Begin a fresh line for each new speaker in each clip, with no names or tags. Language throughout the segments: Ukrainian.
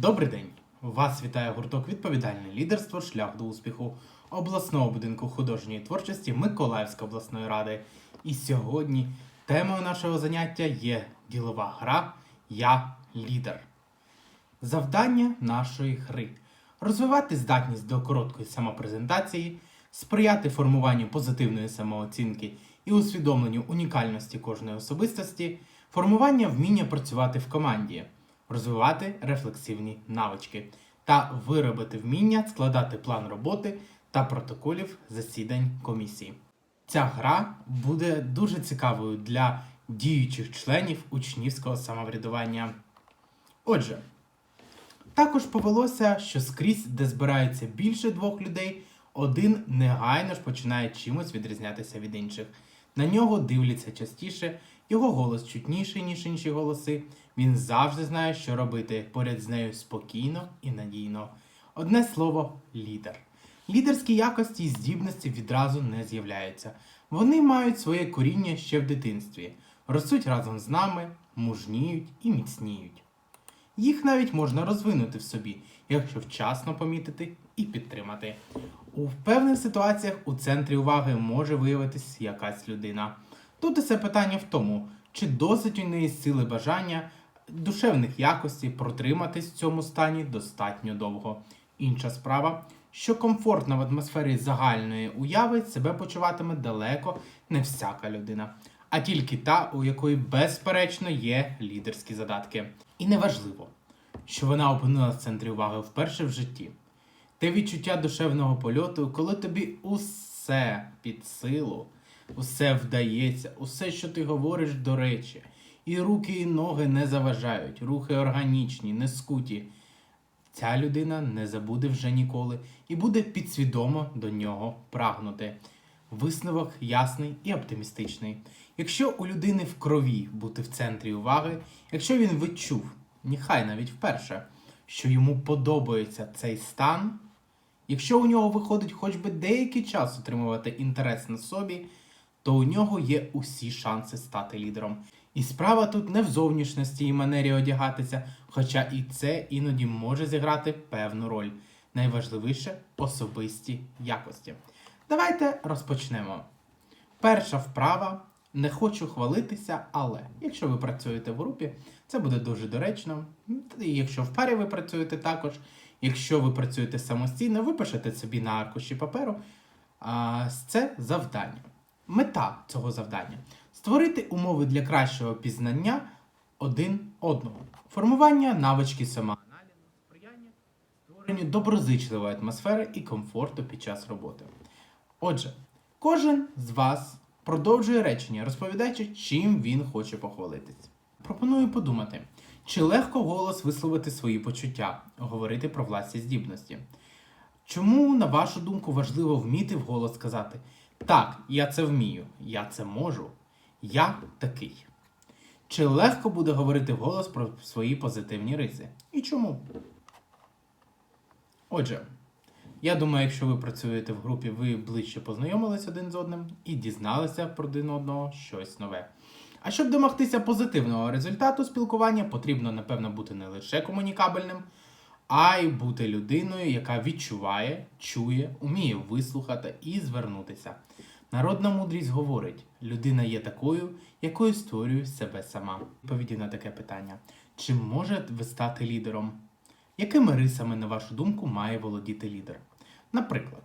Добрий день! Вас вітає гурток Відповідальне лідерство Шлях до успіху обласного будинку художньої творчості Миколаївської обласної ради. І сьогодні темою нашого заняття є ділова гра Я лідер. Завдання нашої гри розвивати здатність до короткої самопрезентації, сприяти формуванню позитивної самооцінки і усвідомленню унікальності кожної особистості, формування вміння працювати в команді, розвивати рефлексивні навички та виробити вміння складати план роботи та протоколів засідань комісії. Ця гра буде дуже цікавою для діючих членів учнівського самоврядування. Отже, також повелося, що скрізь, де збирається більше двох людей, один негайно ж починає чимось відрізнятися від інших. На нього дивляться частіше, його голос чутніший, ніж інші голоси. Він завжди знає, що робити поряд з нею спокійно і надійно. Одне слово лідер. Лідерські якості і здібності відразу не з'являються. Вони мають своє коріння ще в дитинстві, ростуть разом з нами, мужніють і міцніють. Їх навіть можна розвинути в собі, якщо вчасно помітити і підтримати. У певних ситуаціях у центрі уваги може виявитись якась людина. Тут усе питання в тому, чи досить у неї сили бажання, душевних якостей протриматись в цьому стані достатньо довго. Інша справа, що комфортно в атмосфері загальної уяви себе почуватиме далеко не всяка людина, а тільки та, у якої безперечно є лідерські задатки. І неважливо, що вона опинилася в центрі уваги вперше в житті. Те відчуття душевного польоту, коли тобі усе під силу, усе вдається, усе, що ти говориш, до речі, і руки, і ноги не заважають, рухи органічні, не скуті. Ця людина не забуде вже ніколи і буде підсвідомо до нього прагнути. Висновок ясний і оптимістичний. Якщо у людини в крові бути в центрі уваги, якщо він відчув, нехай навіть вперше, що йому подобається цей стан, якщо у нього виходить хоч би деякий час утримувати інтерес на собі, то у нього є усі шанси стати лідером. І справа тут не в зовнішності і манері одягатися, хоча і це іноді може зіграти певну роль. Найважливіше особисті якості. Давайте розпочнемо. Перша вправа. Не хочу хвалитися, але якщо ви працюєте в групі, це буде дуже доречно. І якщо в парі ви працюєте також, якщо ви працюєте самостійно, ви пишете собі на аркуші паперу. А, це завдання. Мета цього завдання створити умови для кращого пізнання один одного, формування навички самоаналізу, сприяння створенню доброзичливої атмосфери і комфорту під час роботи. Отже, кожен з вас продовжує речення, розповідаючи, чим він хоче похвалитись. Пропоную подумати, чи легко голос висловити свої почуття, говорити про власні здібності. Чому, на вашу думку, важливо вміти вголос сказати Так, я це вмію, я це можу, я такий. Чи легко буде говорити вголос про свої позитивні риси? І чому? Отже, я думаю, якщо ви працюєте в групі, ви ближче познайомились один з одним і дізналися про один одного щось нове. А щоб домогтися позитивного результату спілкування, потрібно, напевно, бути не лише комунікабельним, а й бути людиною, яка відчуває, чує, уміє вислухати і звернутися. Народна мудрість говорить: людина є такою, якою створює себе сама. Відповіді на таке питання: чи може ви стати лідером? Якими рисами, на вашу думку, має володіти лідер? Наприклад,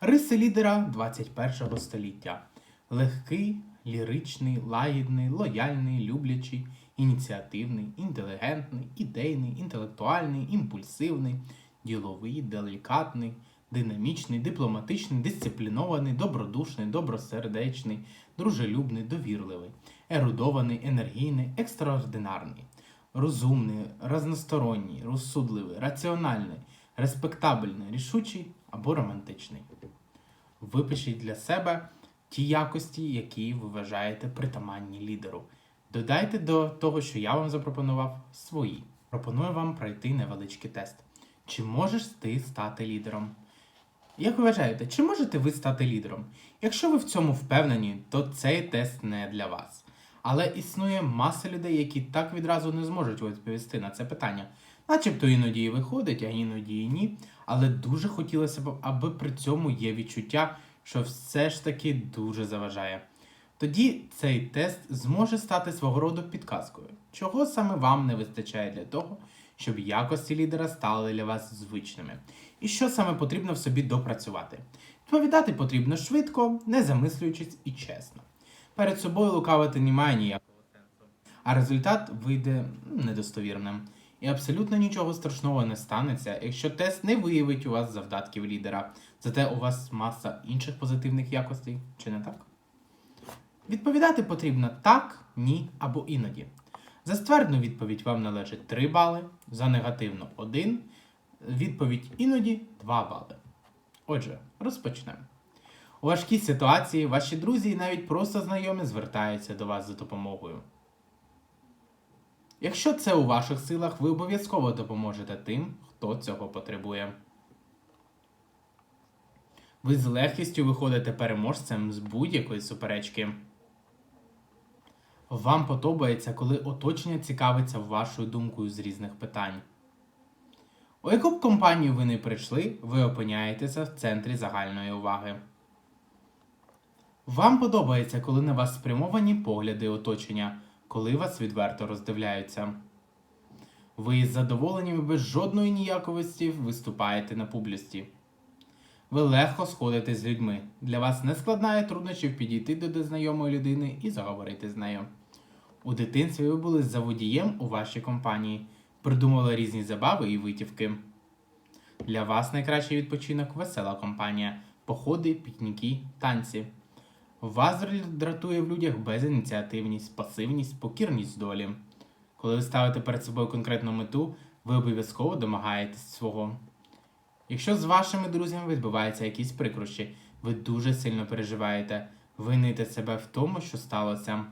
риси лідера 21 століття: легкий, ліричний, лагідний, лояльний, люблячий, ініціативний, інтелігентний, ідейний, інтелектуальний, імпульсивний, діловий, делікатний, динамічний, дипломатичний, дисциплінований, добродушний, добросердечний, дружелюбний, довірливий, ерудований, енергійний, екстраординарний, розумний, разносторонній, розсудливий, раціональний, респектабельний, рішучий або романтичний. Випишіть для себе ті якості, які ви вважаєте притаманні лідеру. Додайте до того, що я вам запропонував, свої. Пропоную вам пройти невеличкий тест. Чи можеш ти стати лідером? Як вважаєте, чи можете ви стати лідером? Якщо ви в цьому впевнені, то цей тест не для вас. Але існує маса людей, які так відразу не зможуть відповісти на це питання. Начебто іноді і виходить, а іноді і ні. Але дуже хотілося б, аби при цьому є відчуття, що все ж таки дуже заважає. Тоді цей тест зможе стати свого роду підказкою, чого саме вам не вистачає для того, щоб якості лідера стали для вас звичними, і що саме потрібно в собі допрацювати. Відповідати потрібно швидко, не замислюючись і чесно. Перед собою лукавити немає ніякого сенсу, а результат вийде недостовірним. І абсолютно нічого страшного не станеться, якщо тест не виявить у вас завдатків лідера, зате у вас маса інших позитивних якостей, чи не так? Відповідати потрібно так, ні або іноді. За ствердну відповідь вам належить 3 бали, за негативну 1, відповідь іноді 2 бали. Отже, розпочнемо. У важкій ситуації ваші друзі і навіть просто знайомі звертаються до вас за допомогою. Якщо це у ваших силах, ви обов'язково допоможете тим, хто цього потребує. Ви з легкістю виходите переможцем з будь-якої суперечки. Вам подобається, коли оточення цікавиться вашою думкою з різних питань. У яку б компанію ви не прийшли, ви опиняєтеся в центрі загальної уваги. Вам подобається, коли на вас спрямовані погляди оточення, коли вас відверто роздивляються. Ви із задоволенням без жодної ніяковості виступаєте на публісті. Ви легко сходите з людьми. Для вас не складнає труднощів підійти до незнайомої людини і заговорити з нею. У дитинстві ви були заводієм у вашій компанії, придумували різні забави і витівки. Для вас найкращий відпочинок весела компанія, походи, пікніки, танці. Вас дратує в людях безініціативність, пасивність, покірність долі. Коли ви ставите перед собою конкретну мету, ви обов'язково домагаєтесь свого. Якщо з вашими друзями відбуваються якісь прикрощі, ви дуже сильно переживаєте, вините себе в тому, що сталося.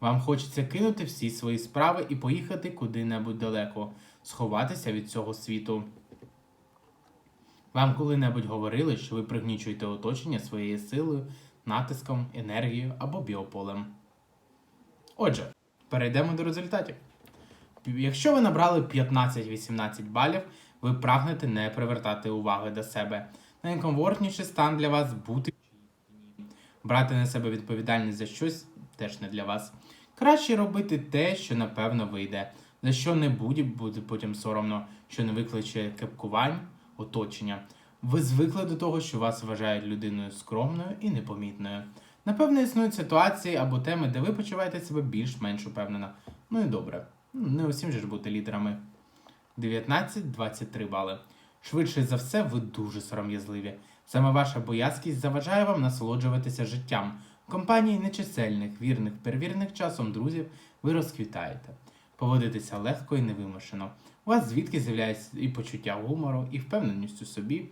Вам хочеться кинути всі свої справи і поїхати куди-небудь далеко, сховатися від цього світу. Вам коли-небудь говорили, що ви пригнічуєте оточення своєю силою, натиском, енергією або біополем. Отже, перейдемо до результатів. Якщо ви набрали 15-18 балів, ви прагнете не привертати уваги до себе. Найкомфортніший стан для вас бути. Брати на себе відповідальність за щось теж не для вас. Краще робити те, що напевно вийде, за що не буде, буде потім соромно, що не викличе кепкувань, оточення. Ви звикли до того, що вас вважають людиною скромною і непомітною. Напевно, існують ситуації або теми, де ви почуваєте себе більш-менш упевнено. Ну і добре. Ну, Не усім же ж бути лідерами. 19-23 бали. Швидше за все, ви дуже сором'язливі. Саме ваша боязкість заважає вам насолоджуватися життям. Компанії нечисельних, вірних, перевірених часом друзів ви розквітаєте. Поводитеся легко і невимушено. У вас звідки з'являється і почуття гумору, і впевненість у собі.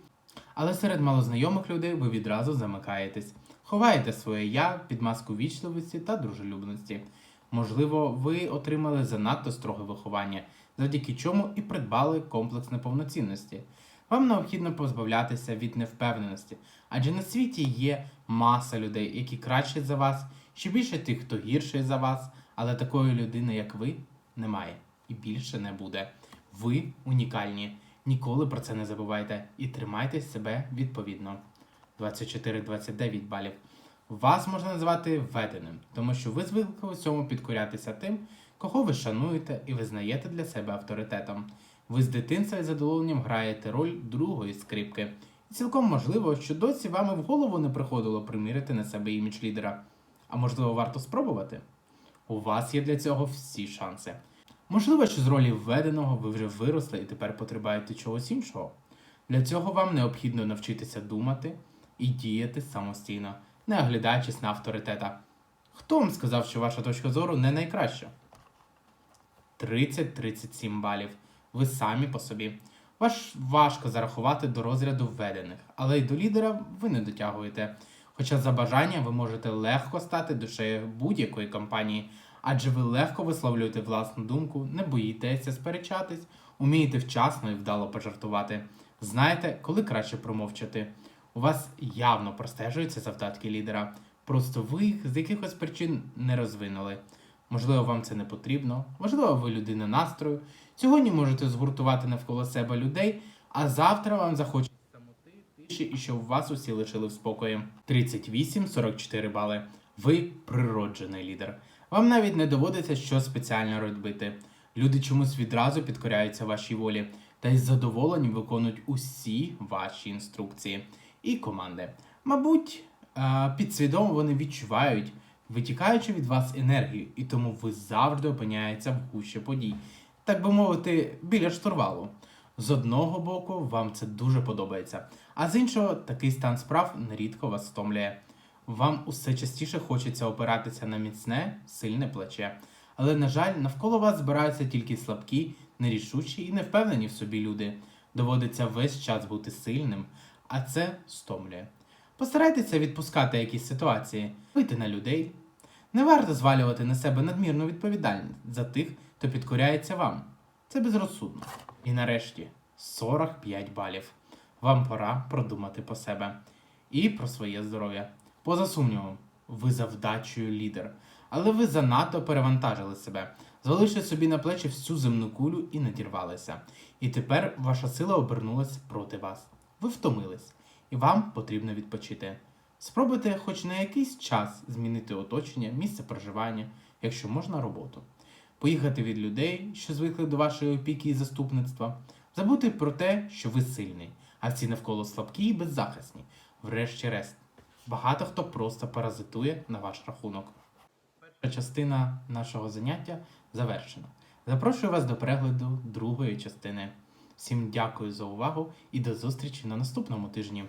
Але серед малознайомих людей ви відразу замикаєтесь, ховаєте своє я під маску вічливості та дружелюбності. Можливо, ви отримали занадто строге виховання, завдяки чому і придбали комплекс неповноцінності. Вам необхідно позбавлятися від невпевненості, адже на світі є маса людей, які кращі за вас, ще більше тих, хто гірший за вас, але такої людини, як ви, немає і більше не буде. Ви унікальні. Ніколи про це не забувайте і тримайте себе відповідно. 24-29 балів. Вас можна назвати введеним, тому що ви звикли у цьому підкорятися тим, кого ви шануєте і визнаєте для себе авторитетом. Ви з дитинства із задоволенням граєте роль другої скрипки. І цілком можливо, що досі вам і в голову не приходило примірити на себе імідж лідера. А можливо, варто спробувати? У вас є для цього всі шанси. Можливо, що з ролі введеного ви вже виросли і тепер потребуєте чогось іншого. Для цього вам необхідно навчитися думати і діяти самостійно, не оглядаючись на авторитета. Хто вам сказав, що ваша точка зору не найкраща? 30-37 балів. Ви самі по собі. Ваш важко зарахувати до розряду введених, але й до лідера ви не дотягуєте. Хоча за бажання ви можете легко стати душею будь-якої компанії, адже ви легко висловлюєте власну думку, не боїтеся сперечатись, умієте вчасно і вдало пожартувати. Знаєте, коли краще промовчати. У вас явно простежуються завдатки лідера, просто ви їх з якихось причин не розвинули. Можливо, вам це не потрібно, можливо, ви людина настрою. Сьогодні можете згуртувати навколо себе людей, а завтра вам захочеться самоти, тиші і щоб вас усі лишили в спокої. 38-44 бали. Ви природжений лідер. Вам навіть не доводиться щось спеціально робити. Люди чомусь відразу підкоряються вашій волі та із задоволенням виконують усі ваші інструкції і команди. Мабуть, е, підсвідомо вони відчувають, витікаючи від вас енергію, і тому ви завжди опиняєтеся в гущі подій, так би мовити, біля штурвалу. З одного боку, вам це дуже подобається, а з іншого, такий стан справ нерідко вас стомлює. Вам усе частіше хочеться опиратися на міцне, сильне плече. Але, на жаль, навколо вас збираються тільки слабкі, нерішучі і невпевнені в собі люди. Доводиться весь час бути сильним, а це стомлює. Постарайтеся відпускати якісь ситуації, вийти на людей. Не варто звалювати на себе надмірну відповідальність за тих, хто підкоряється вам. Це безрозсудно. І нарешті 45 балів. Вам пора продумати по себе і про своє здоров'я. Поза сумнівом, ви за вдачею лідер, але ви занадто перевантажили себе, зваливши собі на плечі всю земну кулю і надірвалися. І тепер ваша сила обернулась проти вас. Ви втомились, і вам потрібно відпочити. Спробуйте хоч на якийсь час змінити оточення, місце проживання, якщо можна роботу. Поїхати від людей, що звикли до вашої опіки і заступництва, забути про те, що ви сильний, а всі навколо слабкі і беззахисні. Врешті-решт, багато хто просто паразитує на ваш рахунок. Перша частина нашого заняття завершена. Запрошую вас до перегляду другої частини. Всім дякую за увагу і до зустрічі на наступному тижні.